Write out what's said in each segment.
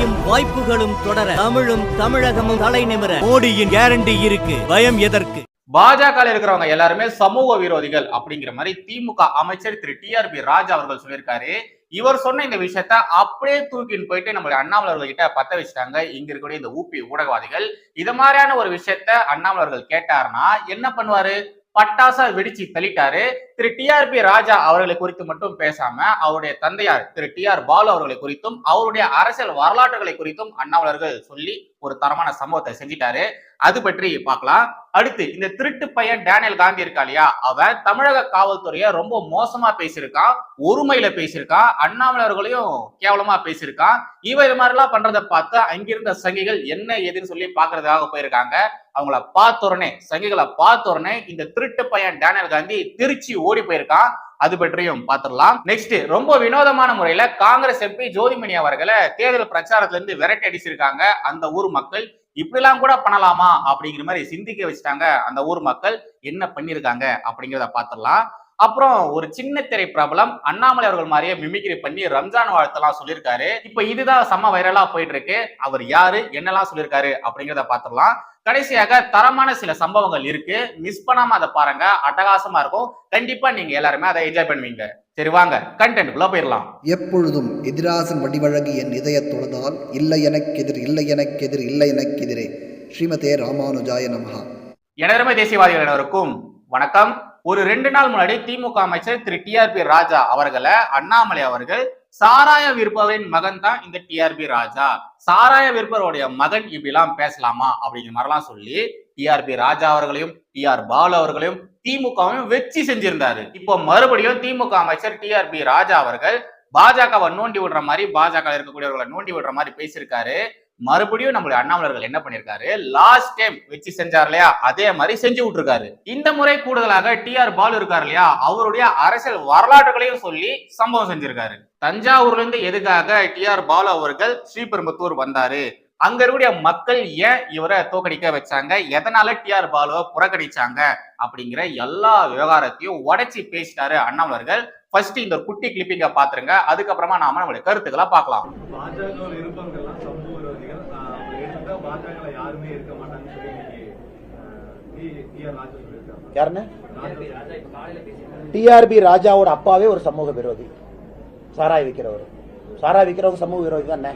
வெற்றியும் வாய்ப்புகளும் தொடர தமிழும் தமிழகமும் தலை நிமிர. மோடியின் கேரண்டி இருக்கு. பயம் எதற்கு? பாஜக இருக்கிறவங்க எல்லாருமே சமூக விரோதிகள் அப்படிங்கிற மாதிரி திமுக அமைச்சர் திரு டி ஆர் பி ராஜா அவர்கள் சொல்லியிருக்காரு. இவர் சொன்ன இந்த விஷயத்த அப்படியே தூக்கின்னு போயிட்டு நம்மளுடைய அண்ணாமலர்கள் கிட்ட பத்த வச்சுட்டாங்க. இங்க இருக்கக்கூடிய இந்த ஊபி ஊடகவாதிகள். இது மாதிரியான ஒரு விஷயத்த அண்ணாமலர்கள் கேட்டாருன்னா என்ன பண்ணுவாரு? பட்டாசா வெடிச்சு தள்ளிட்டாரு. திரு டிஆர்பி ராஜா அவர்களை குறித்து மட்டும் பேசாம அவருடைய தந்தையார் திரு டி ஆர் பாலு அவர்களை குறித்தும் அவருடைய அரசியல் வரலாற்றுகளை குறித்தும் அண்ணாவலர்கள் சொல்லி ஒரு தரமான சம்பவத்தை செஞ்சிட்டாரு. அது பற்றி பார்க்கலாம். அடுத்து இந்த திருட்டு பையன் டேனியல் காந்தி இருக்கா இல்லையா? அவன் தமிழக காவல்துறைய ரொம்ப மோசமா பேசியிருக்கான் ஒருமையில பேசியிருக்கான் அண்ணாமலர்களையும் கேவலமா பேசியிருக்கான். இவன் இது மாதிரி எல்லாம் பண்றதை பார்த்து அங்கிருந்த சங்கிகள் என்ன ஏதுன்னு சொல்லி பாக்குறதுக்காக போயிருக்காங்க. அவங்கள பார்த்த உடனே சங்கிகளை பார்த்த உடனே இந்த திருட்டு பையன் டேனியல் காந்தி திருச்சி ஓடி போயிருக்கான். அது பற்றியும் பார்த்துடலாம். நெக்ஸ்ட் ரொம்ப வினோதமான முறையில காங்கிரஸ் எம்பி ஜோதிமணி அவர்களை தேர்தல் பிரச்சாரத்துல இருந்து விரட்டி அடிச்சிருக்காங்க. அந்த ஊர் மக்கள் இப்படிலாம் கூட பண்ணலாமா அப்படிங்கிற மாதிரி சிந்திக்க வச்சுட்டாங்க அந்த ஊர் மக்கள். என்ன பண்ணிருக்காங்க அப்படிங்கிறத பார்த்துடலாம். அப்புறம் ஒரு சின்ன திரை பிரபலம் அண்ணாமலை அவர்கள் மாதிரியே மிமிக்ரி பண்ணி ரம்ஜான் வாழ்த்தெல்லாம் சொல்லியிருக்காரு. இப்ப இதுதான் செம்ம வைரலா போயிட்டு இருக்கு. அவர் யாரு? என்னெல்லாம் சொல்லியிருக்காரு அப்படிங்கிறத பார்த்துடலாம். கடைசியாக தரமான சில சம்பவங்கள் இருக்கு. மிஸ் பண்ணாம அதை பாருங்க. அட்டகாசமா இருக்கும். கண்டிப்பா நீங்க எல்லாருமே அதை என்ஜாய் பண்ணுவீங்க. சரி வாங்க. கண்டென்ட்குள்ள போயிடலாம். எப்பொழுதும் எதிராசன் வடிவழகு என் இதயத் தொழுதால் இல்லை எனக்கெதிர் இல்லை எனக்கெதிர் இல்லை எனக்கெதிரே ஸ்ரீமதே ராமானுஜாய நமஹா. எனதருமை தேசியவாதிகள் அனைவருக்கும் வணக்கம். ஒரு ரெண்டு நாள் முன்னாடி திமுக அமைச்சர் திரு டிஆர்பி ராஜா அவர்களை அண்ணாமலை அவர்கள் சாராய விற்பவரின் மகன் தான் இந்த டிஆர்பி ராஜா. சாராய விற்பவருடைய மகன் இப்படிலாம் பேசலாமா? அப்படிங்கிற மாதிரிலாம் சொல்லி டிஆர்பி ராஜா அவர்களையும் டிஆர் பாலு அவர்களையும் திமுகவையும் வெற்றி செஞ்சிருந்தாரு. இப்போ மறுபடியும் திமுக அமைச்சர் டிஆர்பி ராஜா அவர்கள் பாஜகவை நோண்டி விடுற மாதிரி பாஜக இருக்கக்கூடியவர்களை நோண்டி விடுற மாதிரி பேசியிருக்காரு. மறுபடியும் நம்மளுடைய அண்ணாமலர்கள் என்ன பண்ணிருக்காரு? லாஸ்ட் டைம் வச்சு செஞ்சார் இல்லையா? அதே மாதிரி செஞ்சு விட்டுருக்காரு. இந்த முறை கூடுதலாக டி ஆர் பாலு இருக்காரு இல்லையா? அவருடைய அரசியல் வரலாற்றுகளையும் சொல்லி சம்பவம் செஞ்சிருக்காரு. தஞ்சாவூர்ல இருந்து எதுக்காக டி ஆர் பாலு அவர்கள் ஸ்ரீபெரும்புத்தூர் வந்தாரு? அங்க இருக்கக்கூடிய மக்கள் ஏன் இவரை தோக்கடிக்க வச்சாங்க? எதனால டி ஆர் பாலுவை புறக்கணிச்சாங்க? அப்படிங்கிற எல்லா விவகாரத்தையும் உடைச்சி பேசிட்டாரு அண்ணாமலர்கள் ஃபர்ஸ்ட் இந்த குட்டி கிளிப்பிங்க பாத்துருங்க. அதுக்கப்புறமா நாம நம்மளுடைய கருத்துக்களை பார்க்கலாம். பாஜக இருப்பவங்கெல்லாம் சமூக விரோதிகள் ஆஹ் அப்படி எடுத்துட்டா பாஜகவில் யாருமே இருக்க மாட்டாங்கன்னு சொல்லி இன்னைக்கு டி ஆர் ராஜா சொல்லியிருக்காங்க யாருன்னு? டிஆர்பி ராஜாவோட அப்பாவே ஒரு சமூக விரோதி. சாராய் விற்கிறவர் சாராய் விற்கிறவங்க சமூக விரோதி தானே?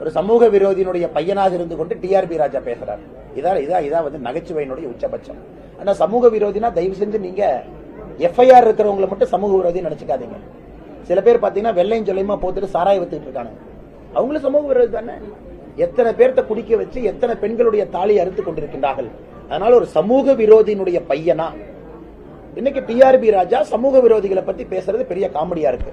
ஒரு சமூக விரோதியினுடைய பையனாக இருந்து கொண்டு டிஆர்பி ராஜா பேசுறார். இதான் இதான் இதான் வந்து நகைச்சுவையினுடைய உச்சபட்சம். ஆனா சமூக விரோதினா தயவு செஞ்சு நீங்க எஃப்ஐஆர் இருக்கிறவங்களை மட்டும் சமூக விரோதி நினைச்சுக்காதீங்க. சில பேர் பாத்தீங்கன்னா வெள்ளையும் சொல்லையுமா போட்டுட்டு சாராய் வித்துட்டு இருக்காங்க. அவங்களும் சமூக விரோதி தானே? எத்தனை பேர்த்த குடிக்க வச்சு எத்தனை பெண்களுடைய தாலியை அறுத்து கொண்டிருக்கின்றார்கள்? அதனால ஒரு சமூக விரோதியினுடைய பையனா? இன்னைக்கு டிஆர்பி ராஜா சமூக விரோதிகளை பத்தி பேசுறது பெரிய காமெடியா இருக்கு.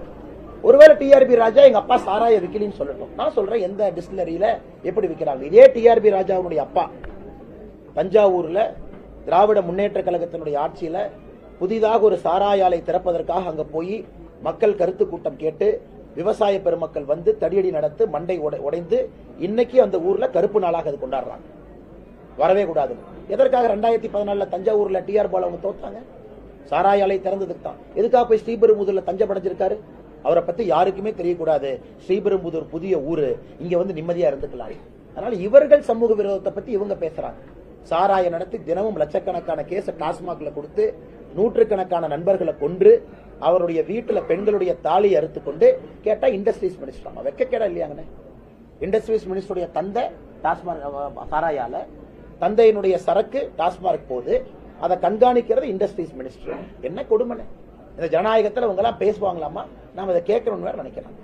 ஒருவேளை டிஆர்பி ராஜா எங்க அப்பா சாராய விக்கலின்னு சொல்லட்டும். நான் சொல்றேன் எந்த டிஸ்டிலரியில எப்படி விற்கிறாங்க இதே டிஆர்பி ராஜாவுடைய அப்பா. தஞ்சாவூர்ல திராவிட முன்னேற்ற கழகத்தினுடைய ஆட்சியில புதிதாக ஒரு சாராய ஆலை திறப்பதற்காக அங்க போய் மக்கள் கருத்து கூட்டம் கேட்டு விவசாய பெருமக்கள் வந்து தடியடி நடத்து மண்டை உடை- உடைந்து இன்னைக்கு அந்த ஊர்ல கருப்பு நாளாக அது கொண்டாடுறாங்க. வரவே கூடாது. எதற்காக ரெண்டாயிரத்தி பதினாலுல தஞ்சாவூர்ல டிஆர் பால் அவங்க தோத்தாங்க? சாராய அலை திறந்ததுக்கு தான். எதுக்காக போய் ஸ்ரீபெரும்புதூர்ல தஞ்சம் அடைஞ்சிருக்காரு அவரை பத்தி யாருக்குமே தெரியக்கூடாது. ஸ்ரீபெரும்புதூர் புதிய ஊரு. இங்க வந்து நிம்மதியா இருந்துக்கலாம். அதனால இவர்கள் சமூக விரோதத்தை பத்தி இவங்க பேசுறாங்க. சாராய நடத்தி தினமும் லட்சக்கணக்கான கேஸ டாஸ்மாக்ல கொடுத்து நூற்றுக்கணக்கான நண்பர்களை கொன்று அவருடைய வீட்டுல பெண்களுடைய தாலியை அறுத்து கொண்டு கேட்டா இண்டஸ்ட்ரீஸ் மினிஸ்டர் வெக்க கேடா இல்லையாங்கண்ணே? இண்டஸ்ட்ரீஸ் மினிஸ்டருடைய தந்தை டாஸ்மாக் சாராயால தந்தையினுடைய சரக்கு டாஸ்மார்க் போகுது. அதை கண்காணிக்கிறது இண்டஸ்ட்ரீஸ் மினிஸ்டர். என்ன கொடுமனை இந்த ஜனநாயகத்தில் இவங்கெல்லாம் பேசுவாங்களாமா நாம் இதை கேட்கணும்னு வேற நினைக்கிறோம்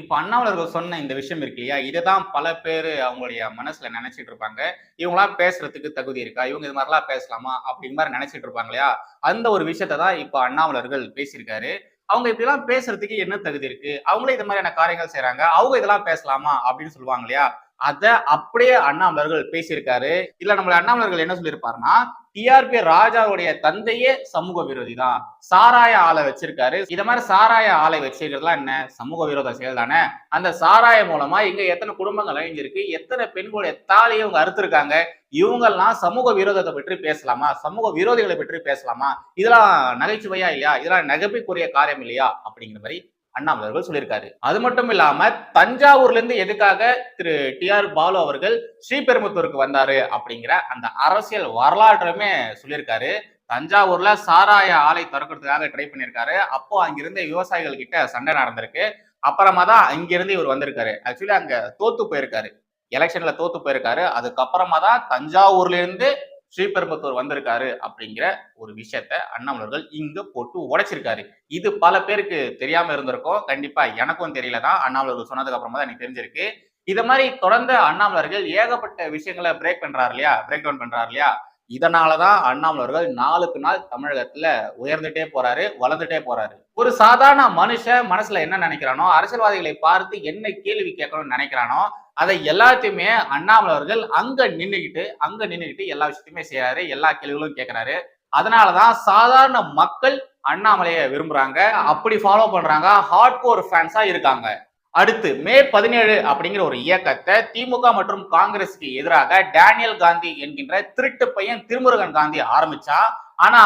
இப்போ அண்ணாமலர்கள் சொன்ன இந்த விஷயம் இருக்கு இல்லையா? இதுதான் பல பேர் அவங்களுடைய மனசுல நினைச்சிட்டு இருப்பாங்க. இவங்களாம் பேசுறதுக்கு தகுதி இருக்கா? இவங்க இது மாதிரிலாம் பேசலாமா? அப்படிங்கிற மாதிரி நினைச்சிட்டு இருப்பாங்க இல்லையா? அந்த ஒரு விஷயத்தை தான் இப்போ அண்ணாமலர்கள் பேசியிருக்காரு. அவங்க இப்படிலாம் பேசுறதுக்கு என்ன தகுதி இருக்கு? அவங்களே இது மாதிரியான காரியங்கள் செய்கிறாங்க அவங்க இதெல்லாம் பேசலாமா? அப்படின்னு சொல்லுவாங்க இல்லையா? அதை அப்படியே அண்ணாமலர்கள் பேசியிருக்காரு. இல்ல நம்மள அண்ணாமலர்கள் என்ன சொல்லியிருப்பாருன்னா டிஆர்பி ராஜாவுடைய தந்தையே சமூக விரோதி தான். சாராய ஆலை வச்சிருக்காரு. இத மாதிரி சாராய ஆலை வச்சிருக்கிறதுலாம் என்ன? சமூக விரோத செயல் தானே? அந்த சாராய மூலமா இங்க எத்தனை குடும்பங்கள் அழிஞ்சிருக்கு? எத்தனை பெண்களுடைய தாலியை இவங்க அறுத்திருக்காங்க? இவங்கெல்லாம் சமூக விரோதத்தை பற்றி பேசலாமா? சமூக விரோதிகளை பற்றி பேசலாமா? இதெல்லாம் நகைச்சுவையா இல்லையா? இதெல்லாம் நகைப்புக்குரிய காரியம் இல்லையா? அப்படிங்கிற மாதிரி அண்ணாமலை அவர்கள் சொல்லியிருக்காரு. அது மட்டும் இல்லாம தஞ்சாவூர்ல இருந்து எதுக்காக திரு டி ஆர் பாலு அவர்கள் ஸ்ரீபெரும்புத்தூருக்கு வந்தாரு அப்படிங்கிற அந்த அரசியல் வரலாற்றுமே சொல்லியிருக்காரு. தஞ்சாவூர்ல சாராய ஆலை திறக்கிறதுக்காக ட்ரை பண்ணியிருக்காரு. அப்போ அங்கிருந்த விவசாயிகள் கிட்ட சண்டை நடந்திருக்கு. அப்புறமா தான் அங்கிருந்து இவர் வந்திருக்காரு. ஆக்சுவலி அங்க தோத்து போயிருக்காரு. எலெக்ஷன்ல தோத்து போயிருக்காரு. அதுக்கப்புறமா தான் தஞ்சாவூர்ல இருந்து ஸ்ரீபெரும்புத்தூர் வந்திருக்காரு அப்படிங்கிற ஒரு விஷயத்த அண்ணாமலர்கள் இங்க போட்டு உடைச்சிருக்காரு. இது பல பேருக்கு தெரியாம இருந்திருக்கும். கண்டிப்பா எனக்கும் தெரியல தான். அண்ணாமலர்கள் சொன்னதுக்கு அப்புறமா தான் எனக்கு தெரிஞ்சிருக்கு. இது மாதிரி தொடர்ந்து அண்ணாமலர்கள் ஏகப்பட்ட விஷயங்களை பிரேக் பண்றாரு இல்லையா? பிரேக் டவுன் பண்றாரு இல்லையா? இதனாலதான் அண்ணாமலர்கள் நாளுக்கு நாள் தமிழகத்துல உயர்ந்துட்டே போறாரு வளர்ந்துட்டே போறாரு. ஒரு சாதாரண மனுஷன் மனசுல என்ன நினைக்கிறானோ அரசியல்வாதிகளை பார்த்து என்ன கேள்வி கேட்கணும்னு நினைக்கிறானோ அதை எல்லாத்தையுமே அண்ணாமலை அவர்கள் அங்க நின்றுக்கிட்டு அங்க நின்றுக்கிட்டு எல்லா விஷயத்தையுமே செய்யறாரு எல்லா கேள்விகளும் கேட்கிறாரு அதனாலதான் சாதாரண மக்கள் அண்ணாமலையை விரும்புறாங்க அப்படி ஃபாலோ பண்றாங்க ஹார்ட் கோர் ஃபேன்ஸா இருக்காங்க. அடுத்து மே பதினேழு அப்படிங்கிற ஒரு இயக்கத்தை திமுக மற்றும் காங்கிரஸுக்கு எதிராக டேனியல் காந்தி என்கின்ற திருட்டு பையன் திருமுருகன் காந்தி ஆரம்பிச்சா ஆனா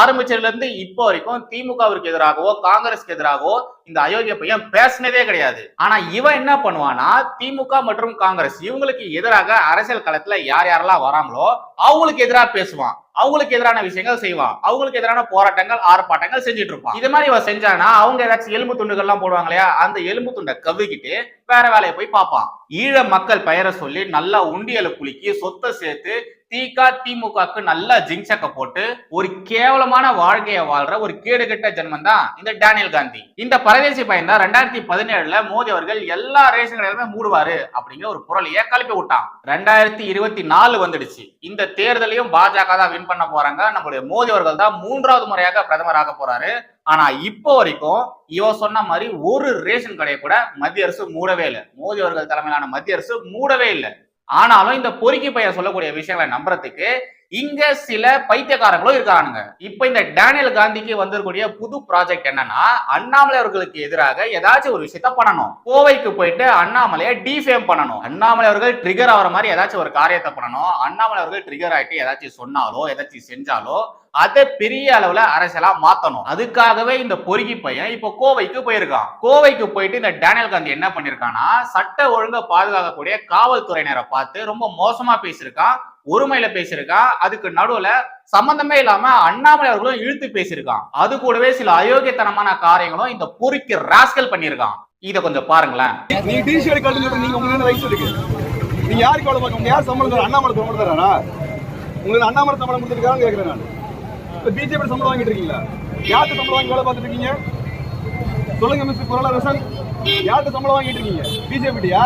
ஆரம்பிச்சதுல இருந்து இப்போ வரைக்கும் திமுகவிற்கு எதிராகவோ காங்கிரஸ்க்கு எதிராகவோ இந்த அயோக்கிய பையன் பேசினதே கிடையாது. ஆனா இவன் என்ன பண்ணுவானா திமுக மற்றும் காங்கிரஸ் இவங்களுக்கு எதிராக அரசியல் களத்துல யார் யாரெல்லாம் வராங்களோ அவங்களுக்கு எதிராக பேசுவான். அவங்களுக்கு எதிரான விஷயங்கள் செய்வான். அவங்களுக்கு எதிரான போராட்டங்கள் ஆர்ப்பாட்டங்கள் செஞ்சுட்டு இருப்பான். இது மாதிரி இவன் செஞ்சானா அவங்க ஏதாச்சும் எலும்பு துண்டுகள் எல்லாம் போடுவாங்க இல்லையா அந்த எலும்பு துண்டை கவ்விக்கிட்டு வேற வேலையை போய் பார்ப்பான். ஈழ மக்கள் பெயரை சொல்லி நல்லா உண்டியலை குலுக்கி சொத்தை சேர்த்து தீகா திமுகக்கு நல்லா ஜிங்சக்க போட்டு ஒரு கேவலமான வாழ்க்கையை வாழ்ற ஒரு கேடுகெட்ட ஜென்மம் தான் இந்த டேனியல் காந்தி. இந்த பரதேசி பையன் தான் ரெண்டாயிரத்தி பதினேழுல மோடி அவர்கள் எல்லா ரேஷன் கடையிலுமே மூடுவாரு அப்படிங்கிற ஒரு குரலையே கலப்பி விட்டான். ரெண்டாயிரத்தி இருபத்தி நாலு வந்துடுச்சு. இந்த தேர்தலையும் பாஜக தான் வின் பண்ண போறாங்க. நம்மளுடைய மோடி அவர்கள் தான் மூன்றாவது முறையாக பிரதமராக போறாரு. ஆனா இப்போ வரைக்கும் இவன் சொன்ன மாதிரி ஒரு ரேஷன் கடையை கூட மத்திய அரசு மூடவே இல்லை. மோடி அவர்கள் தலைமையிலான மத்திய அரசு மூடவே இல்லை. ஆனாலும் இந்த பொறுக்கி பையன் சொல்லக்கூடிய விஷயங்களை நம்புறதுக்கு இங்க சில பைத்தியக்காரங்களும் இருக்கானுங்க. இப்ப இந்த டேனியல் காந்திக்கு வந்திருக்கூடிய புது ப்ராஜெக்ட் என்னன்னா அண்ணாமலை அவர்களுக்கு எதிராக ஏதாச்சும் ஒரு விஷயத்த பண்ணணும். கோவைக்கு போயிட்டு அண்ணாமலையை டிஃபேம் பண்ணணும். அண்ணாமலை அவர்கள் ட்ரிகர் ஆகிற மாதிரி ஏதாச்சும் ஒரு காரியத்தை பண்ணணும். அண்ணாமலை அவர்கள் ட்ரிகர் ஆகிட்டு ஏதாச்சும் சொன்னாலோ ஏதாச்சும் செஞ்சாலோ அதை பெரிய அளவுல அரசியலா மாத்தணும். அதுக்காகவே இந்த பொறுக்கி பையன் இப்ப கோவைக்கு போயிருக்கான். கோவைக்கு போயிட்டு இந்த டேனியல் காந்தி என்ன பண்ணிருக்கான்னா சட்ட ஒழுங்க பாதுகாக்கக்கூடிய காவல்துறையினரை பார்த்து ரொம்ப மோசமா பேசியிருக்கான். ஒருமையில பேசியிருக்கா? அதுக்கு நடுவுல சம்பந்தமே இல்லாம அண்ணாமலை அவர்களும் இழுத்து பேசியிருக்கான். அது கூடவே சில அயோக்கியத்தனமான காரியங்களும் இந்த பொறுக்கி ராஸ்கல் பண்ணியிருக்கான். இத கொஞ்சம் பாருங்களேன். நீங்க டிசி ஷர்ட் நீங்க உங்களுக்கு ரைட்ஸ் இருக்கு நீங்க யாருக்கு எவ்வளவு பார்க்க யார் சம்பளம் அண்ணாமலை சம்பளம் தராரா உங்களுக்கு அண்ணாமலை சம்பளம் கொடுத்துருக்கான்னு கேட்கிறேன் நான். இப்ப பிஜேபி சம்பளம் வாங்கிட்டு இருக்கீங்களா? யாருக்கு சம்பளம் வாங்கி வேலை பார்த்துட்டு இருக்கீங்க? சொல்லுங்க குரலா குரலரசன் யாருக்கு சம்பளம் வாங்கிட்டு இருக்கீங்க? பிஜேபிடியா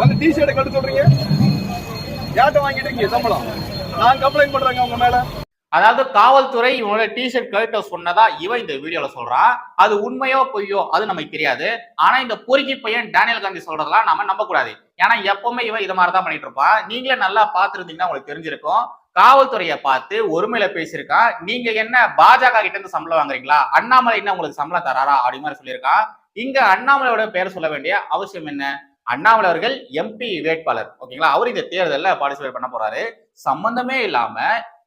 வந்து டி ஷர்ட் கட்டு சொல்றீங்க? ஏட்ட வாங்கிட்டு இங்க சம்பளம். நான் கம்ப்ளைண்ட் பண்றேங்க உங்க மேல. அதாவது காவல்துறை இவனோட டிஷர்ட் கழட்ட சொன்னதா இவன் இந்த வீடியோல சொல்றான் அது உண்மையோ பொய்யோ அது நமக்கு தெரியாது. ஆனா இந்த பொறுக்கி பையன் டேனியல் காந்தி சொல்றதெல்லாம் நம்ம நம்ப கூடாது ஏன்னா எப்பவுமே இவன் இது மாதிரி தான் பண்ணிட்டு இருப்பான் நீங்களே நல்லா பாத்துருந்தீங்கன்னா உங்களுக்கு தெரிஞ்சிருக்கும். காவல்துறையை பார்த்து ஒருமையில பேசியிருக்கான் நீங்க என்ன பாஜக கிட்ட இருந்து சம்பளம் வாங்குறீங்களா? அண்ணாமலை என்ன உங்களுக்கு சம்பளம் தராரா? அப்படி மாதிரி சொல்லியிருக்கான் இங்க அண்ணாமலையோட பேர் சொல்ல வேண்டிய அவசியம் என்ன? அண்ணாமலை அவர்கள் எம்பி வேட்பாளர். ஓகேங்களா அவர் இந்த தேர்தலில் பார்ட்டிசிபேட் பண்ண போறாரு. சம்பந்தமே இல்லாம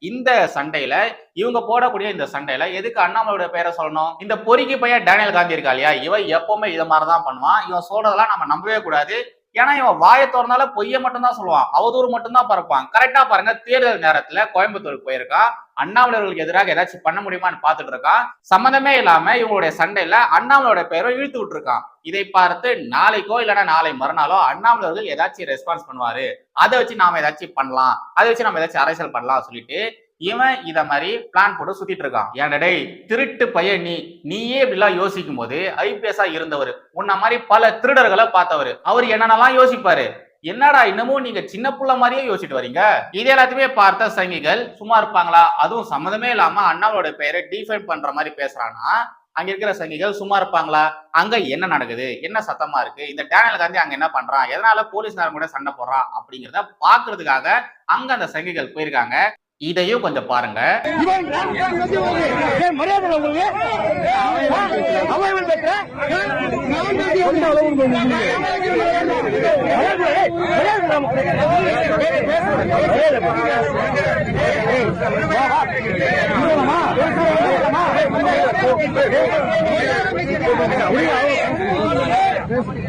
இந்த சண்டையில இவங்க போடக்கூடிய இந்த சண்டையில எதுக்கு அண்ணாமலையோட பேரை சொல்லணும்? இந்த பொறுக்கி பையன் டேனியல் காந்தி இருக்கா இல்லையா? இவன் எப்பவுமே இதை மாதிரிதான் பண்ணுவான். இவன் சொல்றதெல்லாம் நம்ம நம்பவே கூடாது. ஏன்னா இவன் வாயை திறந்தால பொய்ய மட்டும்தான் சொல்லுவான். அவதூறு மட்டும்தான் பறப்பான் கரெக்டா பாருங்க தேர்தல் நேரத்துல கோயம்புத்தூருக்கு போயிருக்கான். அண்ணாமலர்களுக்கு எதிராக ஏதாச்சும் பண்ண முடியுமான்னு பார்த்துட்டு இருக்கான். சம்மந்தமே இல்லாம இவங்களுடைய சண்டையில அண்ணாமலையோட பெயரை இழுத்து விட்டுருக்கான். இதை பார்த்து நாளைக்கோ இல்லைன்னா நாளை மறுநாளோ அண்ணாமலையர்கள் ஏதாச்சும் ரெஸ்பான்ஸ் பண்ணுவாரு. அதை வச்சு நாம ஏதாச்சும் பண்ணலாம். அதை வச்சு நம்ம ஏதாச்சும் அரசியல் பண்ணலாம் சொல்லிட்டு இவன் இத மாதிரி பிளான் போட்டு சுத்திட்டு இருக்கான். ஏன்டே திருட்டு பையன் நீ. நீயே இப்படிலாம் யோசிக்கும் போது ஐபிஎஸ்ஆ இருந்தவர் உன்ன மாதிரி பல திருடர்களை பார்த்தவர் அவர் என்னென்னலாம் யோசிப்பாரு? என்னடா இன்னமும் நீங்க சின்ன புள்ள மாதிரியே யோசிச்சுட்டு வரீங்க? இது எல்லாத்தையுமே பார்த்த சங்கிகள் சும்மா இருப்பாங்களா? அதுவும் சம்மந்தமே இல்லாம அண்ணாவோட பெயரை டிஃபைன் பண்ற மாதிரி பேசுறானா அங்க இருக்கிற சங்கிகள் சும்மா இருப்பாங்களா? அங்க என்ன நடக்குது? என்ன சத்தமா இருக்கு? இந்த டேனல் காந்தி அங்க என்ன பண்றான்? எதனால போலீஸ்காரங்க கூட சண்டை போடுறான்? அப்படிங்கிறத பாக்குறதுக்காக அங்க அந்த சங்கிகள் போயிருக்காங்க. இதையும் கொஞ்சம் பாருங்க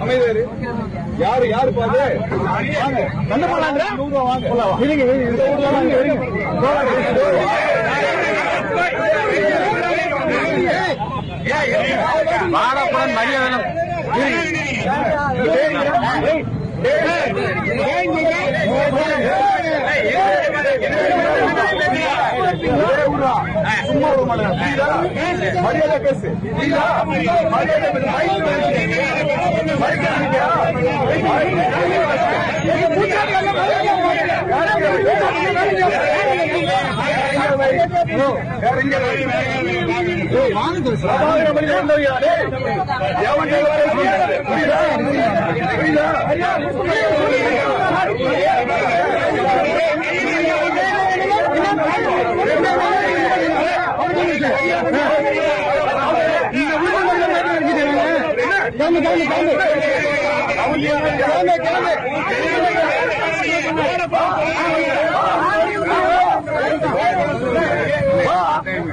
அமைதியாரு யாரு யாரு பாரு வாங்க கண்ணு போலாங்க இருங்க இருங்க இருங்க வாடப்படன் மரியாதை சும்மா விட மாட்டேன். புரியுதா? மரியாதை பேசு புரியுதா? மரியாதை பேசு. மைக் பேசு.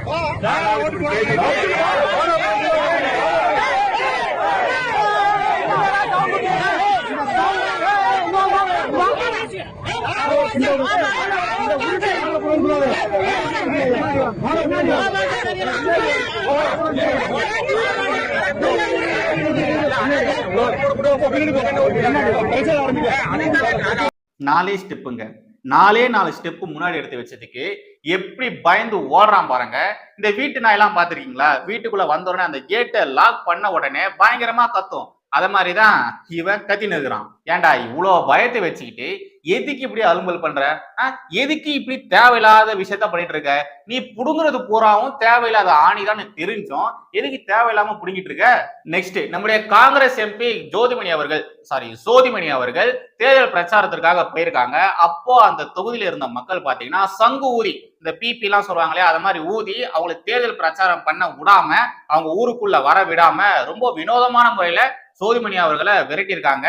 மைக் பேசுறியா? நாலே ஸ்டெப்புங்க. நாலே நாலு ஸ்டெப்பு முன்னாடி எடுத்து வச்சதுக்கு எப்படி பயந்து ஓடுறான் பாருங்க. இந்த வீட்டு நாயெல்லாம் பாத்துருக்கீங்களா வீட்டுக்குள்ள வந்த உடனே அந்த கேட்டை லாக் பண்ண உடனே பயங்கரமா கத்தும். அத மாதிரிதான் இவன் கத்தின்னு இருக்கிறான் ஏன்டா இவ்வளோ பயத்தை வச்சுக்கிட்டு எதுக்கு இப்படி அலும்பல் பண்ற? எதுக்கு இப்படி தேவையில்லாத விஷயத்த பண்ணிட்டு இருக்க? நீ புடுங்குறது பூராவும் தேவையில்லாத ஆணிதான் தெரிஞ்சோம் எதுக்கு தேவையில்லாம புடுங்கிட்டு இருக்க? நெக்ஸ்ட் நம்முடைய காங்கிரஸ் எம்பி ஜோதிமணி அவர்கள் சாரி சோதிமணி அவர்கள் தேர்தல் பிரச்சாரத்திற்காக போயிருக்காங்க. அப்போ அந்த தொகுதியில இருந்த மக்கள் பாத்தீங்கன்னா சங்கு ஊதி இந்த பிபி எல்லாம் சொல்றாங்களே அது மாதிரி ஊதி அவங்களை தேர்தல் பிரச்சாரம் பண்ண விடாம அவங்க ஊருக்குள்ள வர விடாம ரொம்ப வினோதமான முறையில சோதிமணி அவர்களை விரட்டியிருக்காங்க.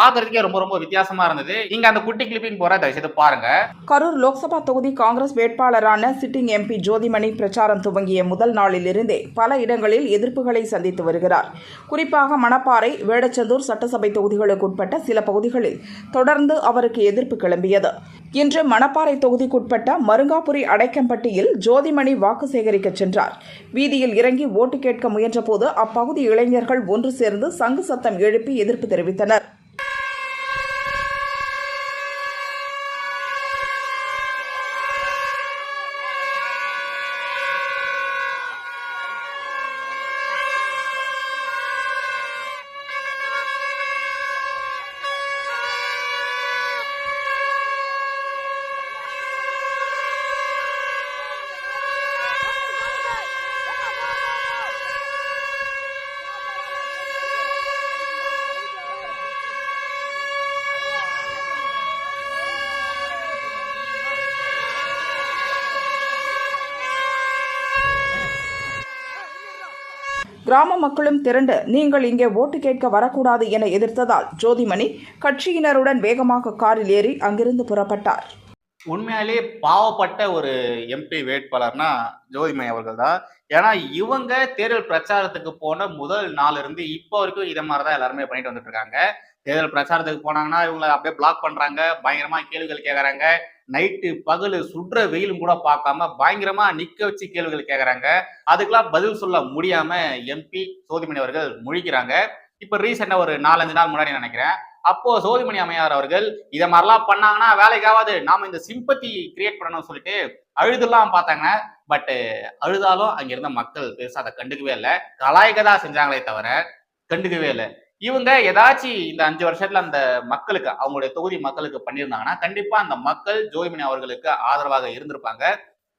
பாக்குறதுக்கே ரொம்ப ரொம்ப வித்தியாசமா இருந்தது. இங்க அந்த குட்டி கிளிப்பிங் போற தயவுசெய்து பாருங்க. கரூர் லோக்சபா தொகுதி காங்கிரஸ் வேட்பாளரான சிட்டிங் எம்பி ஜோதிமணி பிரச்சாரம் துவங்கிய முதல் நாளிலிருந்தே பல இடங்களில் எதிர்ப்புகளை சந்தித்து வருகிறார். குறிப்பாக மணப்பாறை வேடச்சந்தூர் சட்டசபை தொகுதிகளுக்குட்பட்ட சில பகுதிகளில் தொடர்ந்து அவருக்கு எதிர்ப்பு கிளம்பியது. இன்று மணப்பாறை தொகுதிக்குட்பட்ட மருங்காபுரி அடைக்கம்பட்டியில் ஜோதிமணி வாக்கு சேகரிக்க சென்றார். வீதியில் இறங்கி ஓட்டு கேட்க முயன்றபோது அப்பகுதி இளைஞர்கள் ஒன்று சேர்ந்து சங்கு சத்தம் எழுப்பி எதிர்ப்பு தெரிவித்தனர். கிராம மக்களும் திரண்டு நீங்கள் இங்கே ஓட்டு கேட்க வரக்கூடாது என எதிர்த்ததால் ஜோதிமணி கட்சியினருடன் வேகமாக காரில் ஏறி அங்கிருந்து புறப்பட்டார். உண்மையாலே பாவப்பட்ட ஒரு எம்பி வேட்பாளர்னா ஜோதிமணி அவர்கள் தான். ஏன்னா இவங்க தேர்தல் பிரச்சாரத்துக்கு போன முதல் நாள் இருந்து இப்போ வரைக்கும் இதை மாதிரி தான் எல்லாருமே பண்ணிட்டு வந்துட்டு இருக்காங்க. தேர்தல் பிரச்சாரத்துக்கு போனாங்கன்னா இவங்களை அப்படியே பிளாக் பண்றாங்க பயங்கரமா கேள்விகள் கேட்கறாங்க நைட்டு பகல் சுடுற வெயிலும் கூட பார்க்காம பயங்கரமா நிக்க வச்சு கேள்விகள் கேட்கறாங்க அதுக்கெல்லாம் பதில் சொல்ல முடியாம எம்பி சோதிமணி அவர்கள் முழிக்கிறாங்க. இப்ப ரீசெண்டா ஒரு நாலஞ்சு நாள் முன்னாடி நினைக்கிறேன். அப்போ சோதிமணி அம்மையார் அவர்கள் இதை மாதிரிலாம் பண்ணாங்கன்னா வேலைக்காவது நாம இந்த சிம்பத்தி கிரியேட் பண்ணணும்னு சொல்லிட்டு அழுதுலாம் பார்த்தாங்க. பட் அழுதாலும் அங்க இருந்த மக்கள் பெருசா அதை கண்டுக்கவே இல்லை. கலாய்க்க செஞ்சாங்களே தவிர கண்டுக்கவே இல்லை. இவங்க ஏதாச்சும் இந்த அஞ்சு வருஷத்துல அந்த மக்களுக்கு அவங்களுடைய தொகுதி மக்களுக்கு பண்ணியிருந்தாங்கன்னா கண்டிப்பா அந்த மக்கள் ஜோதிமணி அவர்களுக்கு ஆதரவாக இருந்திருப்பாங்க.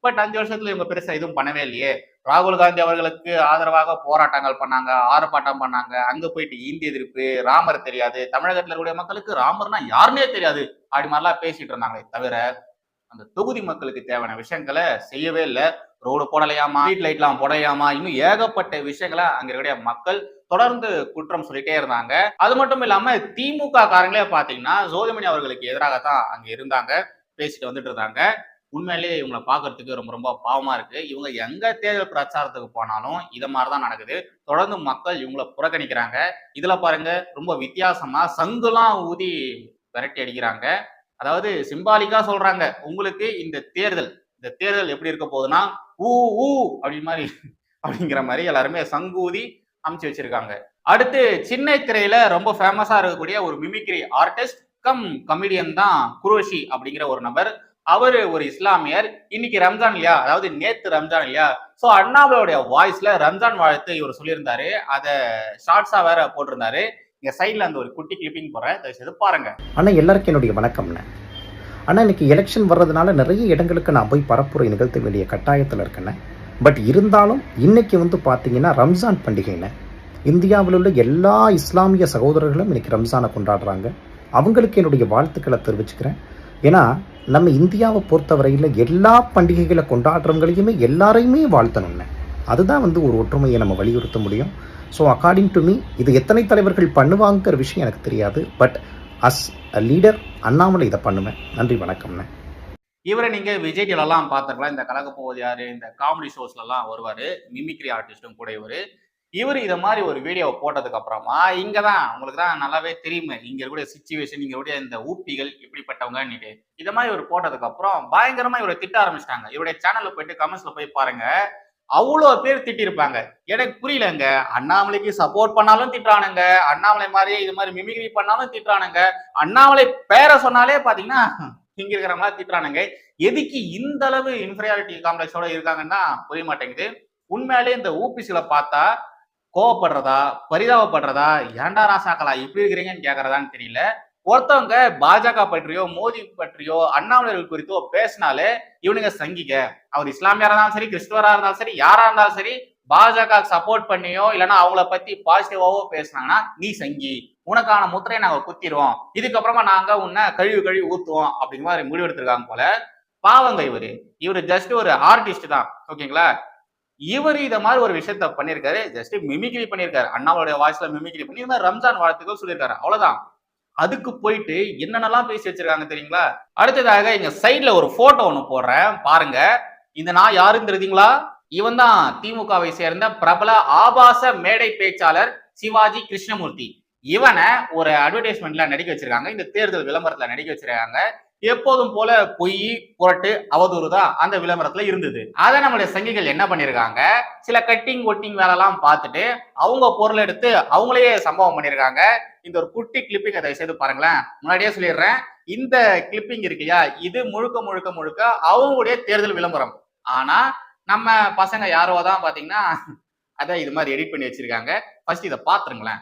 பட் அஞ்சு வருஷத்துல இவங்க பெருசா எதுவும் பண்ணவே இல்லையே. ராகுல் காந்தி அவர்களுக்கு ஆதரவாக போராட்டங்கள் பண்ணாங்க ஆர்ப்பாட்டம் பண்ணாங்க. அங்க போயிட்டு இந்திய எதிர்ப்பு ராமர் தெரியாது. தமிழகத்துல இருக்கக்கூடிய மக்களுக்கு ராமர்னா யாருன்னே தெரியாது. அப்படி மாதிரிலாம் பேசிட்டு இருந்தாங்களே தவிர அந்த தொகுதி மக்களுக்கு தேவையான விஷயங்களை செய்யவே இல்லை. ரோடு போடலையாமா ஸ்ட்ரீட் லைட்லாம் போடலையாமா இன்னும் ஏகப்பட்ட விஷயங்களை அங்க இருக்கக்கூடிய மக்கள் தொடர்ந்து குற்றம் சொல்லிட்டே இருந்தாங்க. அது மட்டும் இல்லாம திமுக காரங்களே பாத்தீங்கன்னா ஜோதிமணி அவர்களுக்கு எதிராக தான் அங்க இருந்தாங்க. பேசிட்டு வந்துட்டு இருந்தாங்க. உண்மையிலேயே இவங்களை பார்க்கறதுக்கு ரொம்ப ரொம்ப பாவமா இருக்கு. இவங்க எங்க தேர்தல் பிரச்சாரத்துக்கு போனாலும் இத மாதிரிதான் நடக்குது. தொடர்ந்து மக்கள் இவங்களை புறக்கணிக்கிறாங்க. இதுல பாருங்க ரொம்ப வித்தியாசமா சங்குலாம் ஊதி விரட்டி அடிக்கிறாங்க. அதாவது சிம்பாலிக்கா சொல்றாங்க உங்களுக்கு இந்த தேர்தல் இந்த தேர்தல் எப்படி இருக்க போகுதுன்னா ஊ ஊ அப்படி மாதிரி அப்படிங்கிற மாதிரி எல்லாருமே சங்கூதி அமைச்சு வச்சிருக்காங்க. அடுத்து சின்ன திரையில ரொம்ப ஃபேமஸா இருக்கக்கூடிய ஒரு மிமிக்ரி ஆர்டிஸ்ட் கம் கமெடியன் தான் குரோஷி அப்படிங்கிற ஒரு நபர். அவர் ஒரு இஸ்லாமியர். இன்னைக்கு ரம்ஜான் இல்லையா? அதாவது நேத்து ரம்ஜான் இல்லையா? ஸோ அண்ணாமலையோட வாய்ஸ்ல ரம்ஜான் வாழ்த்து இவர் சொல்லியிருந்தாரு. அதை ஷார்ட்ஸா வேற போட்டிருந்தாரு. இங்க சைட்ல அந்த ஒரு குட்டி கிளிப்பிங் போறேன் தயவு செய்து பாருங்க. ஆனா எல்லாருக்கும் என்னுடைய வணக்கம்ண்ணே. ஆனால் இன்னைக்கு எலெக்ஷன் வர்றதுனால நிறைய இடங்களுக்கு நான் போய் பரப்புரை நிகழ்த்த வேண்டிய கட்டாயத்தில் இருக்கேண்ணே. பட் இருந்தாலும் இன்றைக்கி வந்து பார்த்தீங்கன்னா ரம்ஜான் பண்டிகைன்னு இந்தியாவில் உள்ள எல்லா இஸ்லாமிய சகோதரர்களும் இன்னைக்கு ரம்ஜானை கொண்டாடுறாங்க. அவங்களுக்கு என்னுடைய வாழ்த்துக்களை தெரிவிச்சுக்கிறேன். ஏன்னா நம்ம இந்தியாவை பொறுத்தவரையில் எல்லா பண்டிகைகளை கொண்டாடுறவங்களையுமே எல்லாரையுமே வாழ்த்தணும்னு. அதுதான் வந்து ஒரு ஒற்றுமையை நம்ம வலியுறுத்த முடியும். ஸோ அக்கார்டிங் டு மீ இது எத்தனை தலைவர்கள் பண்ணுவாங்கிற விஷயம் எனக்கு தெரியாது. But as a leader Annamalai இதை பண்ணுவேன். நன்றி வணக்கம்ண்ணே. இவரை நீங்கள் விஜய் டிவில இந்த கலக்கப்போவது யார்? இந்த காமெடி ஷோஸ்லலாம் வருவார். மிமிக்ரி ஆர்டிஸ்ட்டும் கூட இவரு. இவர் இதை மாதிரி ஒரு வீடியோவை போட்டதுக்கு அப்புறமா இங்கே தான் உங்களுக்கு தான் நல்லாவே தெரியுமே. இங்கே இருக்கக்கூடிய சுச்சுவேஷன் இங்கே இருக்கக்கூடிய இந்த ஊப்பிகள் இப்படிப்பட்டவங்கன்னுட்டு இதை மாதிரி இவர் போட்டதுக்கு அப்புறம் பயங்கரமாக இவரை திட்ட ஆரம்பிச்சிட்டாங்க. இவருடைய சேனலில் போயிட்டு கமெண்ட்ஸில் போய் பாருங்க. அவ்வளோ பேர் திட்டிருப்பாங்க. எனக்கு புரியலங்க. அண்ணாமலைக்கு சப்போர்ட் பண்ணாலும் திட்டுறானுங்க. அண்ணாமலை மாதிரி இது மாதிரி மிமிக்ரி பண்ணாலும் திட்டுறானுங்க. அண்ணாமலை பேரை சொன்னாலே பார்த்தீங்கன்னா இங்க இருக்கிற திட்டுறானுங்க. எதுக்கு இந்த அளவு இன்ஃபீரியாரிட்டி காம்ப்ளெக்ஸோட இருக்காங்கன்னா புரிய மாட்டேங்குது. உண்மையாலே இந்த ஊபிசில பார்த்தா கோவப்படுறதா பரிதாபப்படுறதா ஏன்டா ராசாக்களா இப்படி இருக்கிறீங்கன்னு கேட்கறதான்னு தெரியல. ஒருத்தவங்க பாஜக பற்றியோ மோடி பற்றியோ அண்ணாமலர்கள் குறித்தோ பேசினாலே இவனுங்க சங்கிக்க அவர் இஸ்லாமியரா இருந்தாலும் சரி கிறிஸ்துவரா இருந்தாலும் சரி யாரா இருந்தாலும் சரி பாஜக சப்போர்ட் பண்ணியோ இல்லைன்னா அவங்கள பத்தி பாசிட்டிவாவோ பேசினாங்கன்னா நீ சங்கி. உனக்கான முத்திரையை நாங்க குத்திடுவோம் இதுக்கப்புறமா நாங்க உன்னை கழுவி கழுவி ஊத்துவோம் அப்படிங்கிற மாதிரி முடிவெடுத்திருக்காங்க போல. பாவங்க இவரு. இவரு ஜஸ்ட் ஒரு ஆர்டிஸ்ட் தான். ஓகேங்களா? இவர் இதை மாதிரி ஒரு விஷயத்த பண்ணிருக்காரு ஜஸ்ட் மிமிக்ரி பண்ணியிருக்காரு. அண்ணாவோடைய வாய்ஸ்ல மிமிக்ரி பண்ணி இந்த மாதிரி ரம்ஜான் வாழ்த்துக்கள் சொல்லியிருக்காரு. அவ்வளவுதான். அதுக்கு போயிட்டு என்னென்னலாம் பேசி வச்சிருக்காங்க தெரியுங்களா? அடுத்ததாக இங்க சைட்ல ஒரு போட்டோ ஒன்று போடுறேன். பாருங்க. இந்த நான் யாருன்னு தெரியுதுங்களா? இவன் தான் திமுகவை சேர்ந்த பிரபல ஆபாச மேடை பேச்சாளர் சிவாஜி கிருஷ்ணமூர்த்தி. இவனை ஒரு அட்வர்டைஸ்மெண்ட்ல நடிக்க வச்சிருக்காங்க. இந்த தேர்தல் விளம்பரத்துல நடிக்க வச்சிருக்காங்க. எப்போதும் போல பொய் புரட்டு அவதூறு தான் அந்த விளம்பரத்துல இருந்தது. அதை நம்மளுடைய சங்கிகள் என்ன பண்ணிருக்காங்க? சில கட்டிங் ஒட்டிங் வேலைலாம் பார்த்துட்டு அவங்க பொருள் எடுத்து அவங்களே சம்பவம் பண்ணிருக்காங்க. இந்த ஒரு குட்டி கிளிப்பிங் அதை செய்து பாருங்களேன். முன்னாடியே சொல்லிடுறேன். இந்த கிளிப்பிங் இருக்கு இல்லையா? இது முழுக்க முழுக்க முழுக்க அவங்களுடைய தேர்தல் விளம்பரம். ஆனா நம்ம பசங்க யாரோ தான் பாத்தீங்கன்னா அதை இது மாதிரி எடிட் பண்ணி வச்சிருக்காங்க. ஃபர்ஸ்ட் இதை பாத்துருங்களேன்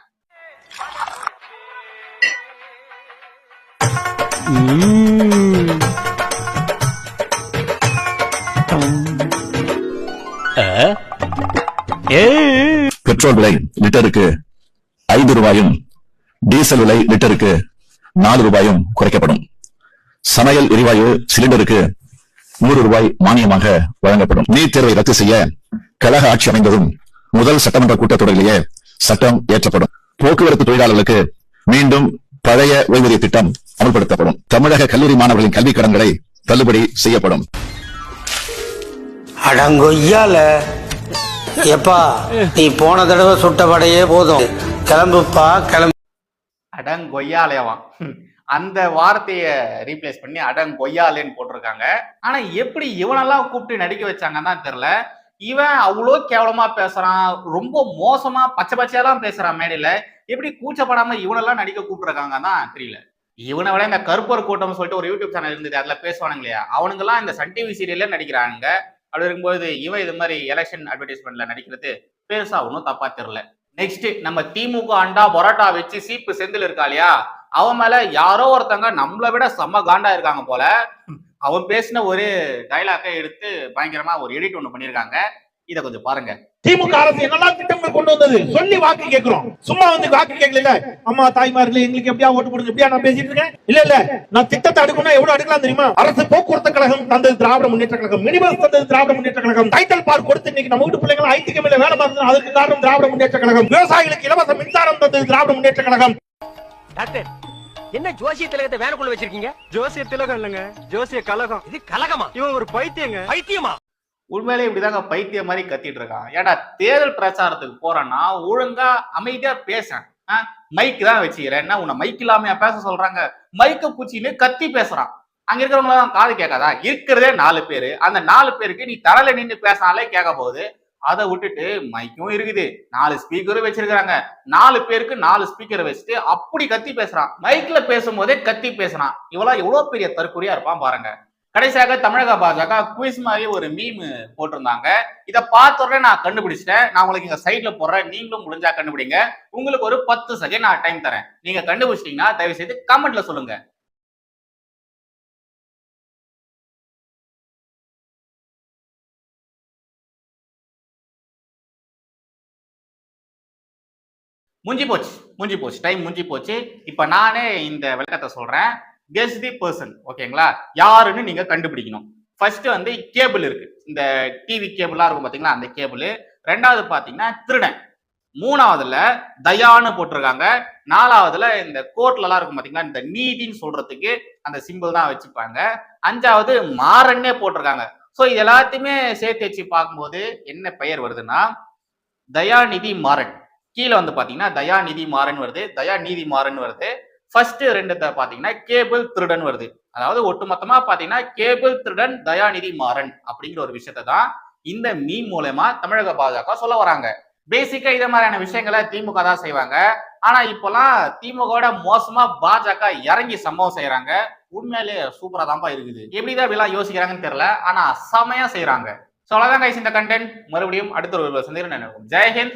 பெட்ரோல் விலை லிட்டருக்கு ஐந்து ரூபாயும் டீசல் விலை லிட்டருக்கு நாலு ரூபாயும் குறைக்கப்படும். சமையல் எரிவாயு சிலிண்டருக்கு நூறு ரூபாய் மானியமாக வழங்கப்படும். நீட் தேர்வை ரத்து செய்ய கழக ஆட்சி அமைந்ததும் முதல் சட்டமன்ற கூட்டத்தொடரிலேயே சட்டம் ஏற்றப்படும் போக்குவரத்து தொழிலாளர்களுக்கு மீண்டும் பழைய ஓய்வூதிய திட்டம் அமல்படுத்தப்படும். தமிழக கல்லூரி மாணவர்களின் கல்விக் கடன்களை தள்ளுபடி செய்யப்படும். அடங்கொய்யால. எப்பா நீ போன தடவை சுட்ட வடையே போதும். கிளம்புப்பா கிளம்பு. அடங்கொய்யாலேவான் அந்த வார்த்தையை ரீப்ளேஸ் பண்ணி அடங்கொய்யாலேன்னு போட்டிருக்காங்க. ஆனா எப்படி இவனெல்லாம் கூப்பிட்டு நடிக்க வச்சாங்கன்னு தான் தெரியல இவன் அவ்வளோ கேவலமா பேசுறான் ரொம்ப மோசமா பச்சை பச்சையெல்லாம் பேசுறான் மேடையில. எப்படி கூச்சப்படாம இவனெல்லாம் நடிக்க கூப்பிட்டுருக்காங்க தான் தெரியல. இவனை விட இந்த கருப்பர் கூட்டம் சொல்லிட்டு ஒரு யூடியூப் சேனல் இருந்தது அதுல பேசுவானுங்க இல்லையா அவனுங்கெல்லாம் இந்த சன் டிவி சீரியல்ல நடிக்கிறானுங்க. அப்படி இருக்கும்போது இவன் இது மாதிரி எலெக்ஷன் அட்வர்டைஸ்மெண்ட்ல நடிக்கிறது பெருசா ஒன்றும் தப்பா தெரியல. நெக்ஸ்ட் நம்ம திமுக அண்டா பரோட்டா வச்சு சீப்பு செந்தில் இருக்கா இல்லையா? அவன் மேல யாரோ ஒருத்தங்க நம்மளை விட செம்ம காண்டா இருக்காங்க போல. அவன் பேசின ஒரு டைலாக்கை எடுத்து பயங்கரமா ஒரு எடிட் ஒண்ணு பண்ணியிருக்காங்க இதை கொஞ்சம் பாருங்க. திமுக அரசு என்னெல்லாம் திட்டங்கள் கொண்டு வந்தது? சொல்லி வாக்கு கேட்கிறோம். சும்மா வந்து வாக்கு கேட்கல அம்மா தாய்மார்களே எங்களுக்கு எப்படியா ஓட்டு போடுங்க எப்படியா நான் பேசிட்டு இருக்கேன்? இல்ல இல்ல. நான் திட்டத்தை அடுக்கணும் எவ்வளவு அடுக்கலாம் தெரியுமா? அரசு போக்குவரத்து கழகம் தந்தது திராவிட முன்னேற்ற கழகம். மினிபஸ் தந்தது திராவிட முன்னேற்ற கழகம். டைட்டல் பார்க் கொடுத்து இன்னைக்கு நம்ம வீட்டு பிள்ளைங்க ஐடி கம்பெனில வேலை பார்த்தது அதுக்கு காரணம் திராவிட முன்னேற்ற கழகம். விவசாயிகளுக்கு இலவச மின்சாரம் தந்தது திராவிட முன்னேற்ற கழகம். டாக்டர் என்ன ஜோசிய திலகத்தை வேனுக்குள்ள வச்சிருக்கீங்க? ஜோசிய திலகம் இல்லங்க. ஜோசிய கலகம் இது கலகமா இவன் ஒரு பைத்தியங்க. பைத்தியமா? உண்மையிலே இப்படிதாங்க பைத்தியம் மாதிரி கத்திட்டு இருக்கான் ஏடா தேர்தல் பிரச்சாரத்துக்கு போறேன்னா ஒழுங்கா அமைதியா பேசேன் மைக் தான் வச்சுக்கிறேன். என்ன உன்னை மைக் இல்லாம பேச சொல்றாங்க? மைக்க பூச்சின்னு கத்தி பேசுறான். அங்க இருக்கிறவங்க தான் காது கேட்காதா? இருக்கிறதே நாலு பேரு. அந்த நாலு பேருக்கு நீ தரல நின்று பேசினாலே கேட்க போகுது அதை விட்டுட்டு மைக்கும் இருக்குது. நாலு ஸ்பீக்கரும் வச்சிருக்கிறாங்க. நாலு பேருக்கு நாலு ஸ்பீக்கரை வச்சுட்டு அப்படி கத்தி பேசுறான். மைக்ல பேசும்போதே கத்தி பேசுறான். இவெல்லாம் எவ்வளவு பெரிய தற்கொலையா இருப்பான் பாருங்க. கடைசியாக தமிழக பாஜக குவிஸ் மாதிரி ஒரு மீம் போட்டிருந்தாங்க. இதை பார்த்த உடனே நான் கண்டுபிடிச்சிட்டேன். நான் உங்களுக்கு இங்க சைட்ல போடுறேன். நீங்களும் முடிஞ்சா கண்டுபிடிங்க. உங்களுக்கு ஒரு பத்து செகண்ட் நான் டைம் தரேன். நீங்க கண்டுபிடிச்சிட்டீங்கன்னா தயவு செய்து கமெண்ட்ல சொல்லுங்க. முடிஞ்சு போச்சு முடிஞ்சு போச்சு. டைம் முடிஞ்சு போச்சு. இப்ப நானே இந்த விளக்கத்தை சொல்றேன். கெஸ் தி பர்சன் ஓகேங்களா யாருன்னு நீங்க கண்டுபிடிக்கணும். ஃபர்ஸ்ட் வந்து கேபிள் இருக்கு. இந்த டிவி கேபிளா இருக்கும் பாத்தீங்களா? அந்த கேபிள் ரெண்டாவது பாத்தீங்கன்னா திருடன். மூணாவதுல தயான்னு போட்டிருக்காங்க. நாலாவதுல இந்த கோர்ட்ல எல்லாம் இருக்கும் பாத்தீங்களா? இந்த நீதின்னு சொல்றதுக்கு அந்த சிம்பிள் தான் வச்சுப்பாங்க. அஞ்சாவது மாறன்னே போட்டிருக்காங்க. ஸோ இது எல்லாத்தையுமே சேர்த்து வச்சு பார்க்கும்போது என்ன பெயர் வருதுன்னா தயாநிதி மாறன். கீழே வந்து பாத்தீங்கன்னா தயாநிதி மாறன் வருது தயாநிதி மாறன் வருது. ஃபர்ஸ்ட் ரெண்டுத்த பாத்தீங்கன்னா கேபிள் திருடன் வருது. அதாவது ஒட்டுமொத்தமா பாத்தீங்கன்னா கேபிள் திருடன் தயாநிதி மாறன் அப்படிங்கிற ஒரு விஷயத்தை தான் இந்த மீன் மூலயமா தமிழக பாஜக சொல்ல வராங்க. பேசிக்கா இதே மாதிரியான விஷயங்களை திமுக தான் செய்வாங்க. ஆனா இப்பெல்லாம் திமுகவோட மோசமா பாஜக இறங்கி சம்பவம் செய்யறாங்க. உண்மையிலே சூப்பரா தான்ப்பா இருக்குது. எப்படிதான் இப்படிலாம் யோசிக்கிறாங்கன்னு தெரியல. ஆனா செமையா செய்யறாங்க. ஸோ அவ்வளோதான் கைஸ் இந்த கண்டென்ட் மறுபடியும் அடுத்த ஒரு சந்திரன் நினைக்கும் ஜெயஹிந்த்